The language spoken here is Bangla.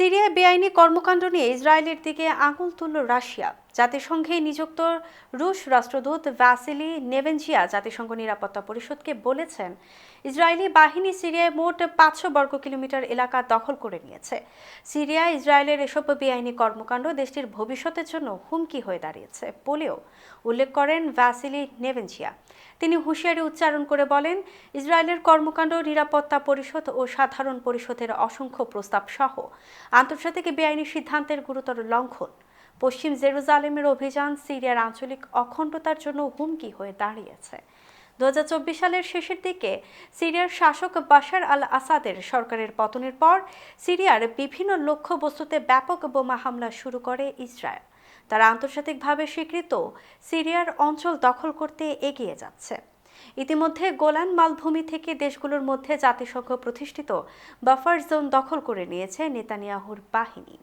সিরিয়ায় বেআইনি কর্মকাণ্ড নিয়ে ইসরায়েলের দিকে আঙুল তুলল রাশিয়া। জাতিসংঘে নিযুক্ত রুশ রাষ্ট্রদূত ভ্যাসিলি নেভেনজিয়া জাতিসংঘ নিরাপত্তা পরিষদকে বলেছেন, ইসরায়েলি বাহিনী সিরিয়ায় মোট পাঁচশো বর্গ কিলোমিটার এলাকা দখল করে নিয়েছে। সিরিয়া ইসরায়েলের এসব বেআইনি কর্মকাণ্ড দেশটির ভবিষ্যতের জন্য হুমকি হয়ে দাঁড়িয়েছে বলেও উল্লেখ করেন ভ্যাসিলি নেভেনজিয়া তিনি হুঁশিয়ারি উচ্চারণ করে বলেন, ইসরায়েলের কর্মকাণ্ড নিরাপত্তা পরিষদ ও সাধারণ পরিষদের অসংখ্য প্রস্তাব সহ আন্তর্জাতিক বেআইনি সিদ্ধান্তের গুরুতর লঙ্ঘন। পশ্চিম জেরুজালেমের অভিযান সিরিয়ার আঞ্চলিক অখণ্ডতার জন্য হুমকি হয়ে দাঁড়িয়েছে। দু হাজার চব্বিশ সালের শেষের দিকে সিরিয়ার শাসক বাশার আল আসাদের সরকারের পতনের পর সিরিয়ার বিভিন্ন লক্ষ্যবস্তুতে ব্যাপক বোমা হামলা শুরু করে ইসরায়েল। তারা আন্তর্জাতিকভাবে স্বীকৃত সিরিয়ার অঞ্চল দখল করতে এগিয়ে যাচ্ছে। ইতিমধ্যে গোলান মালভূমি থেকে দেশগুলোর মধ্যে জাতিসংঘ প্রতিষ্ঠিত বাফার জোন দখল করে নিয়েছে নেতানিয়াহুর বাহিনী।